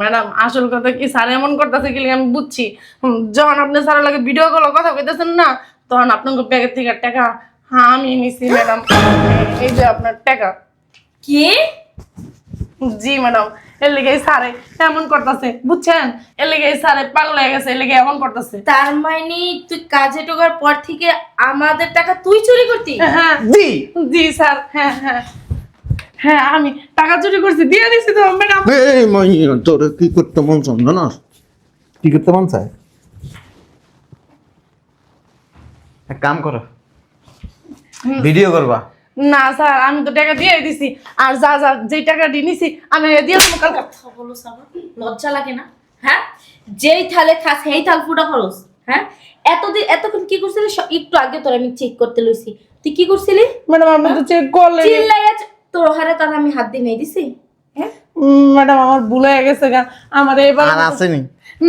Madam আসল কথা কি স্যার এমন করতেছে কি আমি বুঝছি। যখন আপনি স্যারের লাগে ভিডিও কল কথা কইতেছেন না তখন আপনার ব্যাগের থেকে টাকা হ্যাঁ আমি নিছি ম্যাডাম। এই যে আপনার টাকা। কি? জি ম্যাডাম। এর লেগে স্যারে এমন করতেছে বুঝছেন? এর লেগে স্যারে পাগল হয়ে গেছে এর লেগে এমন করতেছে। তার মানে তুই কাজে ঢোকার পর থেকে আমাদের টাকা তুই চুরি করতি? হ্যাঁ। জি। জি স্যার। হ্যাঁ হ্যাঁ। হ্যাঁ আমি টাকা চুরি করছি দিয়ে দিছি তো ম্যাডাম। এই মাইয়া তোর কি করতে মন চান জানাস? কি করতে মন চায়? এক কাম করো। ভিডিও করবা। না স্যার আমি তো টাকা দিয়ে দিছি আর যা যা যেই টাকা দিয়ে নিছি আমি দিয়ে দেবো কালকে। কথা বলো সাবা লজ্জা লাগে না? হ্যাঁ? যেই থালে খাস সেই থাল ফুটা খরচ হ্যাঁ? এতদিন এতক্ষণ কি করছিলি? একটু আগে তোর আমি চেক করতে লইছি। তুই কি করছিলি? ম্যাডাম আপনি তো চেক করলেন। চিল্লাইয়া তোর হারে তার আমি হাত দিয়ে নেই দিছি? হ্যাঁ? ম্যাডাম আমার ভুল হয়ে গেছে গা। আমার এবার আর আসেনি?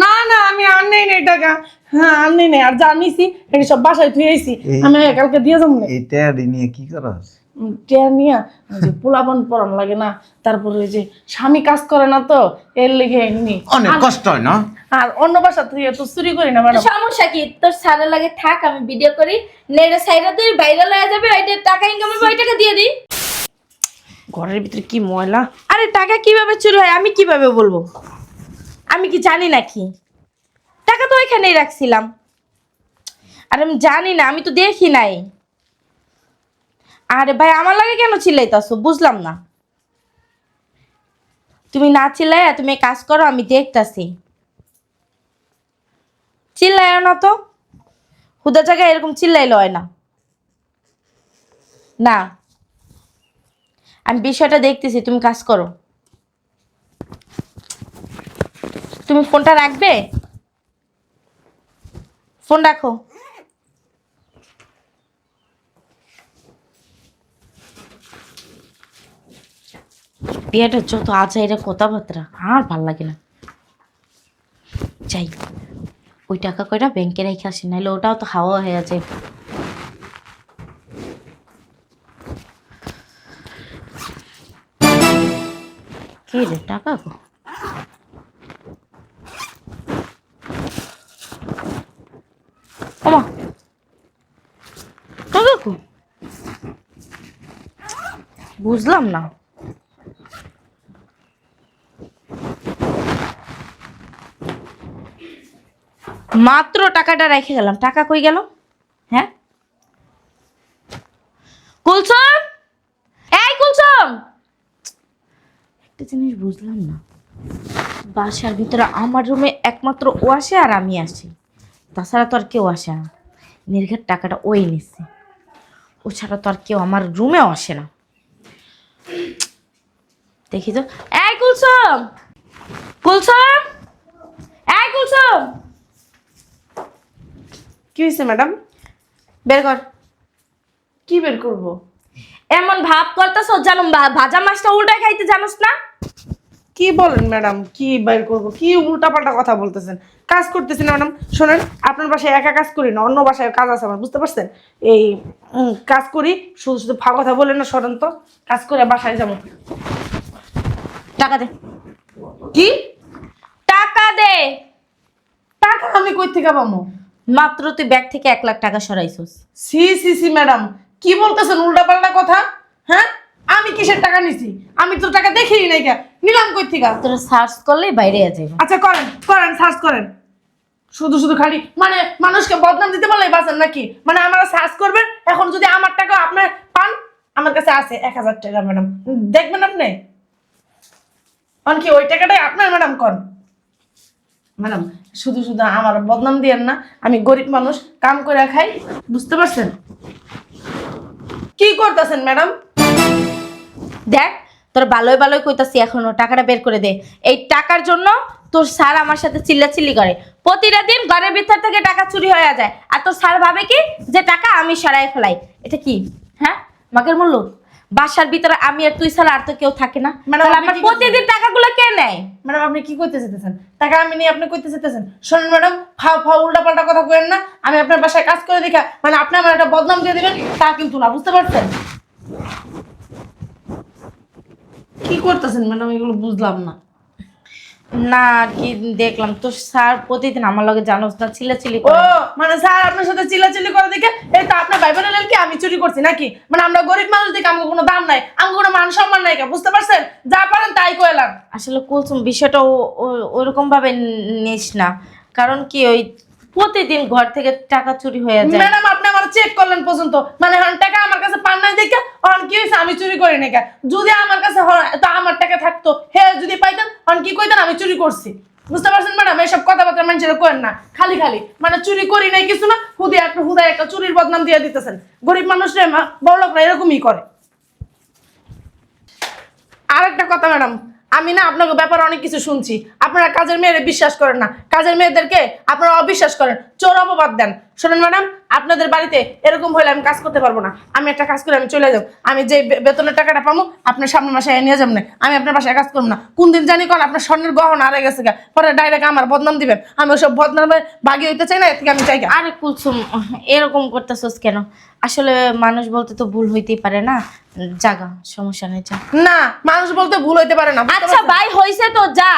না না আমি আর নেই নেই টাকা হ্যাঁ আর নেই নেই আর যা নিছি এটি সব বাসায় আইছি। আমি কালকে দিয়ে যাব না। এইটা নিয়ে কি করাস? টেয়া নিয়া যে পোলাপান পরান লাগে না। তারপরে ওই যে স্বামী কাজ করে না তো এর লেগে নি অনেক কষ্ট হয় না? আর অন্য বাসা থেকে তো চুরি করি না ম্যাডাম। সমস্যা কি? তোর সারা লাগে থাক আমি ভিডিও করি। নেড়ে তুই ভাইরাল হয়ে যাবে ওইটা টাকা ইনকাম হবে ওই টাকা দিয়ে দিই। ঘরের ভিতরে কি ময়লা? আরে টাকা কীভাবে চুরি হয়? আমি কীভাবে বলব? আমি কি জানি নাকি? টাকা তো ওইখানেই রাখছিলাম। আর আমি জানি না, আমি তো দেখি নাই। আরে ভাই, আমার লাগে কেন চিল্লাইতাছো? বুঝলাম না। তুমি না চিল্লাই তুমি কাজ করো, আমি দেখতাছি। চিল্লাইও না তো। হুদা জায়গায় এরকম চিল্লাইলে হয় না। না। আমি বিষয়টা দেখতেছি, তুমি কাজ করো। তুমি ফোনটা রাখবে? ফোন রাখো। বিয়েটা যত আছে এটা কথাবার্তা, আর ভালো লাগে না। যাই, ওই টাকা কয়টা ব্যাংকে রেখে আসি নাহলে ওটাও তো হাওয়া হয়ে আছে কি রে, টাকা গো বুঝলাম না। মাত্র টাকাটা রেখে গেলাম। টাকা কই গেল? হ্যাঁ? কুলসুম? এই কুলসুম! একটা জিনিস বুঝলাম না। বাসার ভিতরে আমার রুমে একমাত্র ও আসে আর আমি আসি। তাছাড়া তো আর কেউ আসে না। নির্ঘাত টাকাটা ওই নিচ্ছে ও ছাড়া তো আর কেউ আমার রুমেও আসে না। দেখি তো। এই কুলসুম! কুলসুম! এই কুলসুম! কি হয়েছে ম্যাডাম? বের কর। কি বের করব? এমন ভাব করতেছ জানো ভাজা মাছটা উল্টা খাইতে জানোস না? কি বলেন ম্যাডাম? কি বের করব? কি উল্টাপাল্টা কথা বলতেছেন? কাজ করতেছি না ম্যাডাম। শোনেন আপনার বাসায় একা কাজ করি না অন্য বাসায় কাজ আছে আমার বুঝতে পারছেন? এই কাজ করি শুধু শুধু ফা কথা বলেন না সরেন তো কাজ করে বাসায় যাব। টাকা দে। কি? টাকা দে। টাকা আমি কই থেকে পাবো? মাত্র তুই ব্যাগ থেকে এক লাখ টাকা সরাইছস। সি সি সি ম্যাডাম। কি বলতেছেন উল্টাপাল্টা কথা? হ্যাঁ? আমি কিসের টাকা নিছি? আমি তো টাকা দেখিনি নাই কে নিলাম কই থেকে? তোরা সার্চ করলেই বাইরে যাবে আচ্ছা করেন করেন সার্চ করেন। শুধু শুধু খালি মানে মানুষকে বদনাম দিতে পারলে বাঁচেন নাকি? মানে আমরা সার্চ করবেন এখন যদি আমার টাকা আপনার পান আমার কাছে আছে এক হাজার টাকা ম্যাডাম। দেখবেন আপনি? কি ওই টাকাটাই আপনার ম্যাডাম কন ম্যাডাম শুধু শুধু আমার বদনাম দিয়েন না আমি গরিব মানুষ কাম করে খাই বুঝতে পারছেন? কি করতেছেন ম্যাডাম? দেখ তোর ভালোই ভালোই কইতাছি এখনও টাকাটা বের করে দে। এই টাকার জন্য তোর স্যার আমার সাথে চিল্লাচিল্লি করে। প্রতিটা দিন ঘরের ভিতর থেকে টাকা চুরি হয়ে যায়। আর তোর স্যার ভাবে কি? যে টাকা আমি সরাই ফেলাই। এটা কি? হ্যাঁ? মাকের মূল্য? বাসার ভিতরে আমি আর তুই ছাড়া আর তো কেউ থাকে না। তাহলে আমার প্রতিদিন টাকাগুলো কে নেয়? ম্যাডাম আপনি কি করতে চাইতেছেন টাকা আমি নিয়ে আপনি করতে চাইতেছেন শোনেন ম্যাডাম ফাও ফাও উল্টা পাল্টা কথা কেন না। আমি আপনার বাসায় কাজ করে দেখা মানে আপনি আমার একটা বদনাম দিয়ে দিবেন তা কিন্তু না বুঝতে পারছেন? কি করতেছেন? ম্যাডাম এগুলো বুঝলাম না। না আর কি দেখলাম। তো স্যার প্রতিদিন আমার লগে জানোস না চিল্লাচিল্লি ও করে মানে স্যার আপনার সাথে চিল্লাচিল্লি করে দেখে এই তো আপনার ভাই বোনের কি আমি চুরি করছি নাকি? মানে আমরা গরিব মানুষ দেখে আমাকে কোনো দাম নাই আমাকে কোনো মান সম্মান নাই কে, বুঝতে পারছেন? যা পারেন তাই কইলাম। আসলে কুলসুম বিষয়টা ওরকম ভাবে নিস না। কারণ কি ওই প্রতিদিন ঘর থেকে টাকা চুরি হয়ে যায়। ম্যাডাম, আপনি আমার চেক করলেন পর্যন্ত। মানে হন, টাকা আমার কাছে পান নাই দেখে, হন, কি হয়েছে? আমি চুরি করি নাকি যদি আমার কাছে তো আমার টাকা থাকতো। হে, যদি পাইতেন, হন, কি কইতেন? আমি চুরি করছি। বুঝতে পারছেন ম্যাডাম? এইসব কথাবার্তা মানুষের করেন না। খালি খালি। মানে চুরি করি নাই কিছু না, হুদি একটা, হুদায় একটা চুরির বদনাম দিয়ে দিতেছেন। গরিব মানুষরা বড় লোকরা এরকমই করে। আরেকটা কথা ম্যাডাম আমি না আপনাকে ব্যাপারে অনেক কিছু শুনছি। আপনারা কাজের মেয়েরা বিশ্বাস করেন না। কাজের মেয়েদেরকে আপনারা অবিশ্বাস করেন। চোর অপবাদ দেন। শোনেন ম্যাডাম আপনাদের বাড়িতে এরকম হলে আমি কাজ করতে পারব না। আমি একটা কাজ করে আমি চলে যাব আমি যে বেতনের টাকাটা পাবো আপনার সামনের মাসে নিয়ে যাবেন না। আমি আপনার বাসায় কাজ করব না। কোন দিন জানি কোন আপনার স্বর্ণের গহনা হারে গেছে গা। পরে ডাইরেক্ট আমার বদনাম দিবেন। আমি ওসব বদনামে বাগিয়ে হইতে চাই না এর থেকে আমি চাই। আরে কুলসুম এরকম করতেছস কেন? আসলে মানুষ বলতে তো ভুল হইতেই পারে না। জাগা সমস্যা নেই যা। না মানুষ বলতে ভুল হইতে পারে না। আচ্ছা ভাই হইছে তো যা।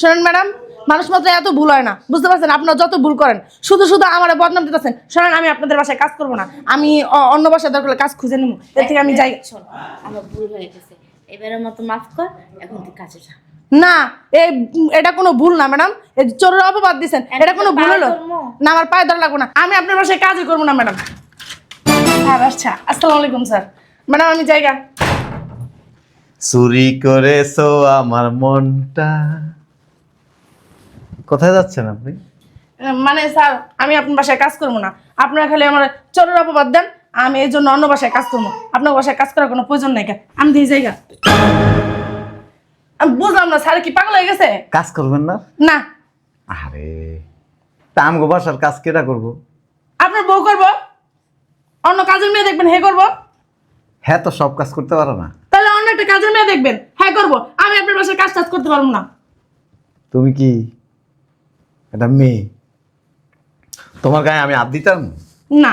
শোনেন ম্যাডাম মানুষ মাত্র এত ভুল হয় না। বুঝতে পারছেন? আপনারা যত ভুল করেন শুধু শুধু আমার বদনাম দিতেছেন। শোনেন আমি আপনাদের বাসায় কাজ করব না। আমি অন্য বাসায় দরকার কাজ খুঁজে নেব। এর থেকে আমি যাই। শোন আমার ভুল হয়ে গেছে। এবারের মতো মাফ কর এখন তুই কাজে যা। না এই এটা কোনো ভুল না ম্যাডাম। এই চোরের অপবাদ দিচ্ছেন এটা কোনো ভুল হলো? না আমার পায়ে ধরা লাগবো না। আমি আপনার বাসায় কাজই করব না ম্যাডাম। হ্যাঁ আচ্ছা আসসালামু আলাইকুম স্যার। ম্যাডাম আমি জায়গা চুরি করেছ আমার মনটা। কোথায় যাচ্ছেন আপনি? মানে স্যার আমি আপনার বাসায় কাজ করব না। আপনারা খালি আমার চোরের অপবাদ দেন আমি এই জন্য অন্য বাসায় কাজ করব। আপনার বাসায় কাজ করার কোনো প্রয়োজন নাই কা। আমি দিয়ে জায়গা আমি বুঝলাম না স্যার কি পাগল হয়ে গেছে? কাজ করবেন না? না। আরে তা আমগো বাসার কাজ কেটা করব? আপনার বউ করব? অন্য কাজের মেয়ে দেখবেন হে করব? হ্যাঁ তো সব কাজ করতে পারো না। তাহলে অন্য একটা কাজের মেয়ে দেখবেন হ্যাঁ করব? আমি আপনার বাসায় কাজ টাজ করতে পারব না। তুমি কি এটা মেয়ে। তোমার গায়ে আমি হাত দিতাম? না।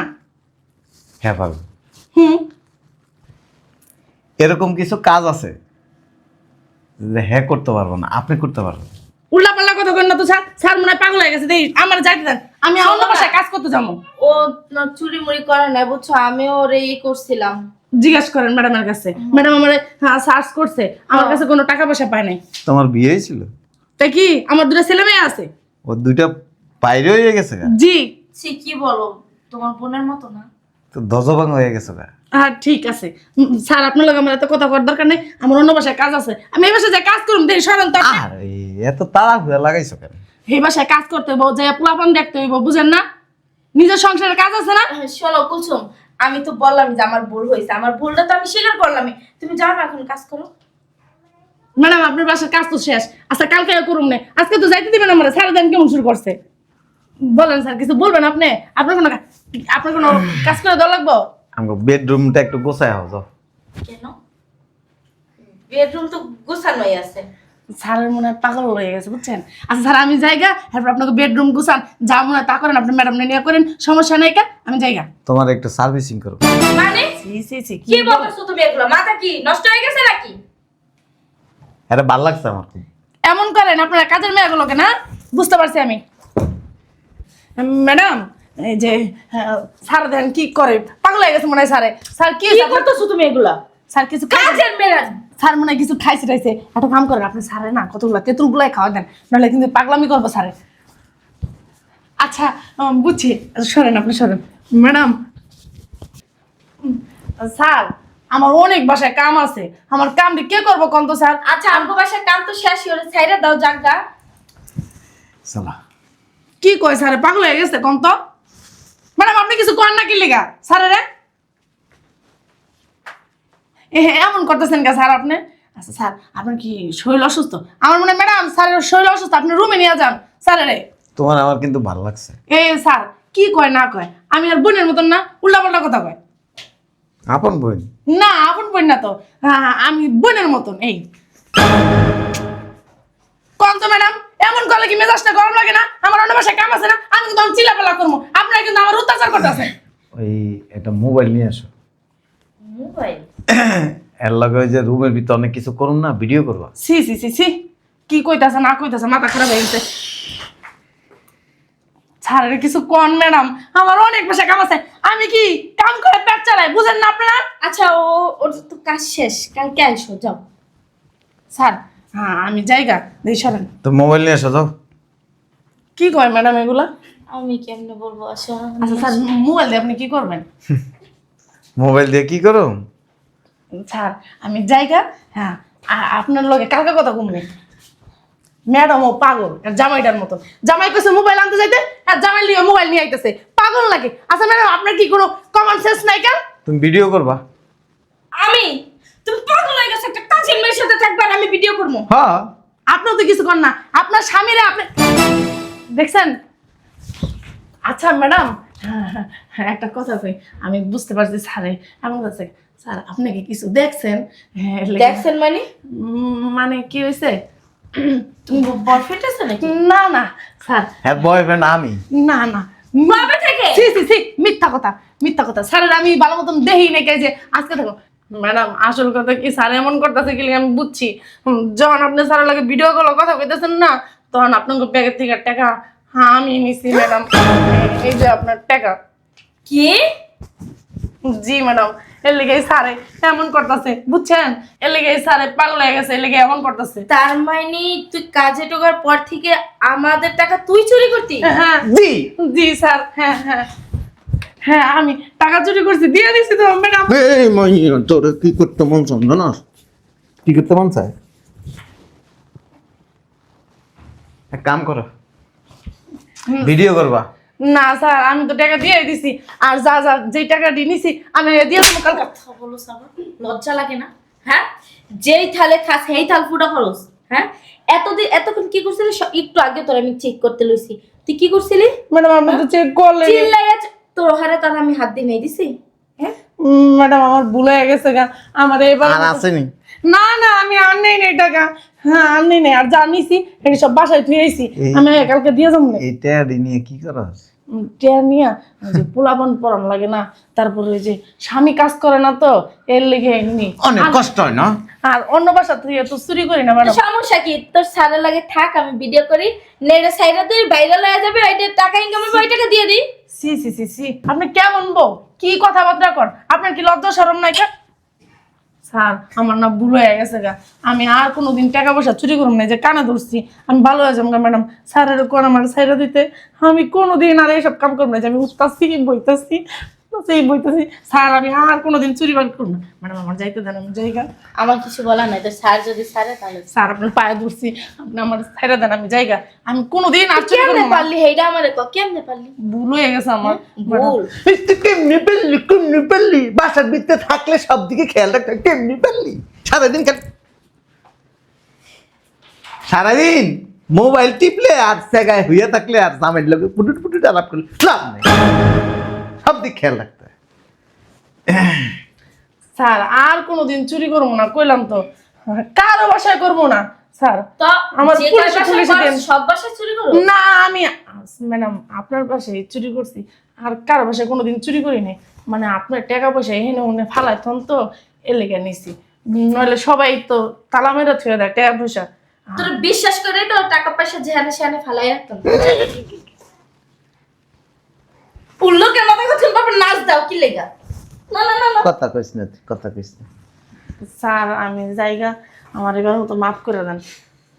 হ্যাঁ পারব হুম। এরকম কিছু কাজ আছে? যে হ্যাঁ করতে পারব না আপনি করতে পারবেন। উল্লা পাল্লা কথা করেন না তো স্যার স্যার মনে হয় পাগল হয়ে গেছে দেই আমার যাইতে দেন আমি অন্য বাসায় কাজ করতে যাব। ও চুরি মুড়ি করে না বুঝছ? আমিও ওরে ই করছিলাম। জিজ্ঞাসা করেন ম্যাডামের কাছে। ম্যাডাম আমার সার্চ করছে আমার কাছে কোনো টাকা পয়সা পায় নাই। তোমার বিয়ে হয়েছিল তাই কি আমার দুটো ছেলে মেয়ে আছে? ও দুইটা বাইরে হয়ে গেছে গা? জি। সে কি বলো? তোমার বোনের মতো না? তো দজবাং হয়ে গেছে গা। হ্যাঁ ঠিক আছে। স্যার আপনার লোক আমার এত কথা করার দরকার নেই। আমার অন্য বাসায় কাজ আছে। আমি এই বাসায় যাই কাজ করুন দেখি সরেন তো। আর এত তাড়া ঘুরে লাগাইছো কেন? এই বাসায় কাজ করতে হইব যাই পোলাপান দেখতে হইব বুঝেন না? নিজের সংসারের কাজ আছে না? শোনো কুলসুম আমি তো বললাম যে আমার ভুল হয়েছে। আমার ভুলটা তো আমি স্বীকার করলামই। তুমি যাও না এখন কাজ করো। ম্যাডাম আপনার বাসার কাজ তো শেষ। আচ্ছা কালকে করুন না আজকে তো যাইতে দিবেন আমার। সারা দিন কেমন শুরু করছে? বলেন স্যার কিছু বলবেন আপনি? আপনার কোনো আপনার কোনো কাজ করে দেওয়া লাগবো? আমাকে বেডরুমটা একটু গোছায় হও যাও। কেন? বেডরুম তো গোছানোই আছে। স্যারের মনে হয় পাগল হয়ে গেছে বুঝছেন? আচ্ছা স্যার আমি জায়গা তারপর আপনাকে বেডরুম গুছান। যা মনে হয় তা করেন আপনি ম্যাডাম নিয়ে করেন। সমস্যা নেই কা আমি জায়গা। তোমার একটু সার্ভিসিং করো। মানে? কি বলতেছো তুমি এগুলো? মাথা কি নষ্ট হয়ে গেছে নাকি? এটা ভালো লাগছে আমার খুব। এমন করেন আপনারা কাজের মেয়েগুলোকে না? বুঝতে পারছি আমি। ম্যাডাম এই যে আহ, স্যার দেন কি করে? পাগল হয়ে গেছে মনে হয় স্যারে। স্যার কি করতেছো তুমি এগুলা? স্যার কিছু কাজের মেয়েরা স্যার মনে হয় কিছু খাইছে টাইছে। একটা কাম করেন আপনি স্যারে না কতগুলো তেঁতুল গুলাই খাওয়া দেন। নাহলে কিন্তু পাগলামি করব স্যারে। আচ্ছা বুঝছি। সরেন আপনি সরেন। ম্যাডাম স্যার আমার অনেক বাসায় কাম আছে। আমার কামটি কে করব কন্ত স্যার? আচ্ছা আমগো বাসার কাম তো শেষ হয়ে ছাইরা দাও জাগা। চলো কি কয় স্যার? পাগল হয়ে গেছে কন্ত ম্যাডাম আপনি কিছু করেন না কি লিগা? স্যারে রে এ, এমন করতেছেন কে স্যার আপনি? আচ্ছা স্যার আপনার কি শরীর অসুস্থ? আমার মনে হয় ম্যাডাম স্যারের শরীর অসুস্থ আপনি রুমে নিয়ে যান স্যারে রে তোমার আমার কিন্তু ভালো লাগছে। এ স্যার কি কয় না কয় আমি আর বোনের মতন না উল্টা পাল্টা কথা কয়। আপন বোন? না আপন বোন না তো। আমি বোনের মতন এই। কন তো ম্যাডাম এমন করলে কি মেজাজটা গরম লাগে না? আমার অন্য বাসায় কাম আছে না আমি কিন্তু আমি চিলাপালা করব। আপনারা কিন্তু আমার অত্যাচার করতেছে ওই একটা মোবাইল নিয়ে আসো। মোবাইল? এর লগে যে রুমের ভিতরে অনেক কিছু করুন না ভিডিও করবা। সি সি সি সি কি কইতাছে না কইতাছে মাথা খারাপ হয়ে গেছে। স্যারের কিছু কন ম্যাডাম। আমার অনেক পয়সা কাম আছে। আমি কি কাম করে পেট চালাই বুঝেন না আপনারা? আচ্ছা ও ওর তো কাজ শেষ। কাল কালকে আইসো? যাও। স্যার হ্যাঁ আমি জায়গা দিই সরেন। তো মোবাইল নিয়ে এসো যাও। কি কয় ম্যাডাম এগুলা? আমি কেমনে বলব আসো আচ্ছা স্যার মোবাইল দিয়ে আপনি কি করবেন? মোবাইল দিয়ে কি করো? স্যার আমি জায়গা হ্যাঁ আপনার লগে কালকে কথা কমনি ম্যাডাম ও পাগল আর জামাইটার মতন জামাই কইছে মোবাইল আনতে যাইতে? আর জামাই নিয়ে মোবাইল নিয়ে আইতেছে। পাগল লাগে আচ্ছা ম্যাডাম আপনার কি কোনো কমন সেন্স নাই কেন? তুমি ভিডিও করবা। আমি? তুমি পাগল হয়ে গেছো একটা কাজের মেয়ের সাথে থাকবে আর আমি ভিডিও করব? হ্যাঁ। আপনিও তো কিছু কর না। আপনার স্বামীরা আপনি দেখছেন? আচ্ছা ম্যাডাম হ্যাঁ একটা কথা কই। আমি বুঝতে পারছি স্যারে এমন কাছে স্যার আপনি কি কিছু দেখছেন? হ্যাঁ, দেখছেন মানে? উম, মানে কি হয়েছে বয়ফ্রেন্ড আছে নাকি? না না স্যার। হ্যাঁ বয়ফ্রেন্ড আমি। না না। কবে থেকে? সি সি সি মিথ্যা কথা মিথ্যা কথা। স্যারের আমি ভালো মতন দেহি নাকি যে আজকে দেখো। ম্যাডাম আসল কথা কি স্যার এমন করতেছে কি আমি বুঝছি। যখন আপনি স্যারের লাগে ভিডিও কল কথা কইতেছেন না তখন আপনার ব্যাগের থেকে টাকা হ্যাঁ আমি নিছি ম্যাডাম। এই যে আপনার টাকা। কি? জি ম্যাডাম এর লেগে স্যারে এমন করতেছে বুঝছেন? এর লেগে স্যারে পাগল হয়ে গেছে এর লেগে এমন করতেছে। তার মানে তুই কাজে ঢোকার পর থেকে আমাদের টাকা তুই চুরি করতি? হ্যাঁ। জি। জি স্যার হ্যাঁ হ্যাঁ। হ্যাঁ আমি টাকা চুরি করছি দিয়ে দিছি তো ম্যাডাম এই তোর কি করতে মন জানাস? কি করতে মন চায়? এক কাম করো ভিডিও করবা। না স্যার আমি তো টাকা দিয়ে দিছি। আর যা যা যে টাকা দিয়ে নিছি আমি দিয়ে দেবো কালকে। কথা বলো সাবা লজ্জা লাগে না? হ্যাঁ? যেই থালে খাস সেই থাল ফুটা খরচ হ্যাঁ? এতদিন এতক্ষণ কি করছিলি? একটু আগে তোর আমি চেক করতে লইছি। তুই কি করছিলি? ম্যাডাম আপনি তো চেক করলেন। চিল্লাইয়া তোর হারে তার আমি হাত দিয়ে নেই দিছি হ্যাঁ? ম্যাডাম আমার ভুল হয়ে গেছে গা। আমার এবার আর আসেনি না? না আমি আর নেই নেই টাকা হ্যাঁ আর নেই নেই আর যা এটা সব বাসায় থুয়ে আইছি। আমি কালকে দিয়ে যাব না। এইটা নিয়ে কি করাস নিয়া যে পোলাপন পরান লাগে না তারপরে ওই যে স্বামী কাজ করে না তো এর লেগে নি অনেক কষ্ট হয় না? আর অন্য বাসা থেকে তো চুরি করি না ম্যাডাম। সমস্যা কি? তোর সারা লাগে থাক আমি ভিডিও করি। নেড়ে সাইডে তুই ভাইরাল হয়ে যাবে ওইটা টাকা ইনকাম হবে ওই টাকা দিয়ে দিই। সি সি সি সি। আপনি কেমন বউ? কি কথাবার্তা কর? আপনার কি লজ্জা শরম নাই স্যার, আমার নাম ভুল হয়ে গেছে গা। আমি আর কোনোদিন টাকা পয়সা চুরি করুম না যে কানে ধরছি। আমি ভালো হয়ে যাব ম্যাডাম। স্যারের কোন আমার সাইডে দিতে। আমি কোনোদিন আর এইসব কাম করব না যে আমি উঠতাছি, বইতাছি। সেই বইতাছি স্যার আমি আর কোনোদিন চুরি বাড়ি করব না। ম্যাডাম আমার যাইতে দেন আমি জায়গা আমার কিছু বলা নাই তোর স্যার যদি স্যারে তাহলে স্যার আপনার পায়ে ধরছি আপনি আমার সাইডে দেন আমি জায়গা আমি কোনোদিন আর চুরি কেমনে করব না। পারলি? হেইটা আমারে ক কেমনে পারলি? ভুল হয়ে গেছে আমার ভুল। তুই কেমনি পেললি কেমনি পেললি বাসার ভিতরে থাকলে সব দিকে খেয়াল রাখতে হয়। কেমনি পেললি সারাদিন কেন সারাদিন মোবাইল টিপলে আর জায়গায় হইয়া থাকলে আর জামের লোকে পুটুট পুটুট আলাপ করলে লাভ নেই। সব দিক খেয়াল রাখতে স্যার আর কোনোদিন চুরি করব না কইলাম তো। কারও বাসায় করব না স্যার। তো আমার পুলিশে পুলিশে দেন। সব বাসায় চুরি করো? না আমি ম্যাডাম আপনার বাসায় চুরি করছি। আর কারও বাসায় কোনোদিন চুরি করি নাই। মানে আপনার টাকা পয়সা এখানে ওখানে ফালাই তখন তো এলাকা নিছি। নইলে সবাই তো তালা মেরা থুয়ে দেয় টাকা পয়সা। তোর বিশ্বাস করে তো টাকা পয়সা যেখানে সেখানে ফালাই রাখতাম উল্লো কেন দেখো তুমি বাবা নাচ দাও কি লেগা? না না না না। কথা কইস না কথা কইস না। স্যার আমি জায়গা আমার এবার মতো মাফ করে দেন।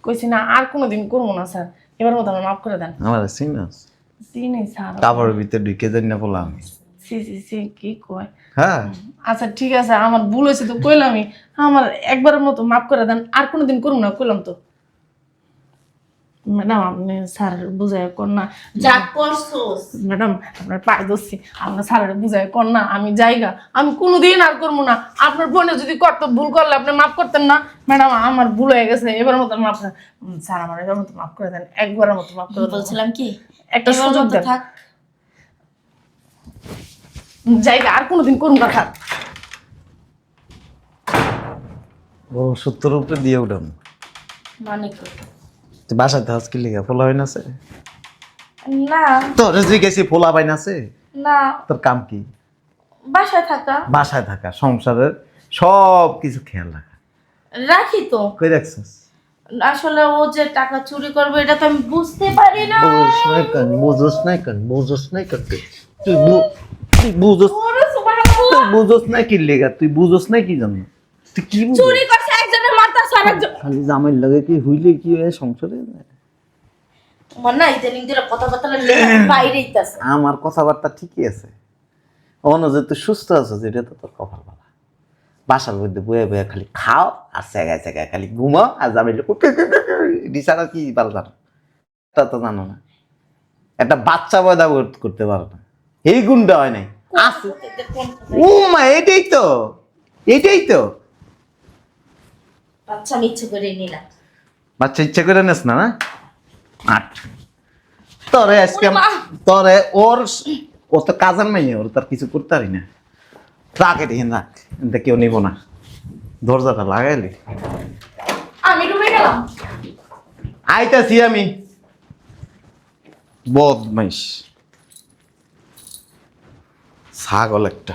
কইছি না আর কোনোদিন করব না স্যার। এবার মতো আমার মাফ করে দেন। আমার সিনাস চিনি স্যার। কাপড়ের ভিতরে ঢুকে যাই না বললাম আমি। সি সি সি কি কয়? হ্যাঁ। আচ্ছা ঠিক আছে আমার ভুল হয়েছে তো কইলামই। আমার একবারের মতো মাফ করে দেন আর কোনোদিন করুন না কইলাম তো। ম্যাডাম আপনি স্যার বুঝাই কর না। যা করছোস। ম্যাডাম আপনার পায়ে ধরছি। আপনার স্যারের বুঝাই কর না আমি জায়গা আমি কোনোদিন আর করব না। আপনার বোনে যদি করতো ভুল করলে আপনি মাফ করতেন না। ম্যাডাম আমার ভুল হয়ে গেছে এবার মতো মাফ স্যার আমার এবার মতো মাফ করে দেন একবারের মতো মাফ করে বলছিলাম কি? একটা সুযোগ দেন। জায়গা আর কোনোদিন করুন না থাক ও সত্তর উপরে দিয়ে উঠাম মানে বাসাতে হাস কি লিখা ফোলা হয় না আছে না। তোর জিজ্ঞেসি ফোলা পাই না আছে না। তোর কাম কি? বাসায় থাকা। বাসায় থাকা সংসারের সব কিছু খেয়াল রাখা। রাখি তো। কই রাখছিস আসলে ও যে টাকা চুরি করবে এটা তো আমি বুঝতে পারি না। বুঝোস নাই কেন? বুঝোস নাই কেন? বুঝোস নাই কেন? তুই তুই তুই বুঝোস ওরে সুবহানাল্লাহ। না কি লেগা? তুই বুঝোস না কি জন্য তুই কি? চুরি খালি লাগে কি হইলে কি হয় সংসারে? আমার না ইদানিং দিলে কথাবার্তা বাইরে ইতাছে আমার কথাবার্তা ঠিকই আছে। অন্য যে তুই সুস্থ আছো যেটা তো তোর কপাল বাবা বাসার মধ্যে বয়ে বয়ে খালি খাও আর সেগায় সেগায় খালি ঘুমাও আর জামাই ডিসারা কি পারো জানো? তা তো জানো না। একটা বাচ্চা পয়দা কর- করতে পারো না। এই গুণটা হয় নাই। ও মা এটাই তো। এটাই তো। আমি ইচ্ছে করে নিলাম। বাচ্চা ইচ্ছা করে নেস না না? আট। তোরে আজকে। তোরে ওর ও তো কাজের মেয়ে ওর তার কিছু করতে পারি না। রাখ এটি রাখ এটা কেউ নিব না। দরজাটা লাগাইলি আমি গেলাম। আইতাছি আমি। বদমাইশ। ছাগল একটা।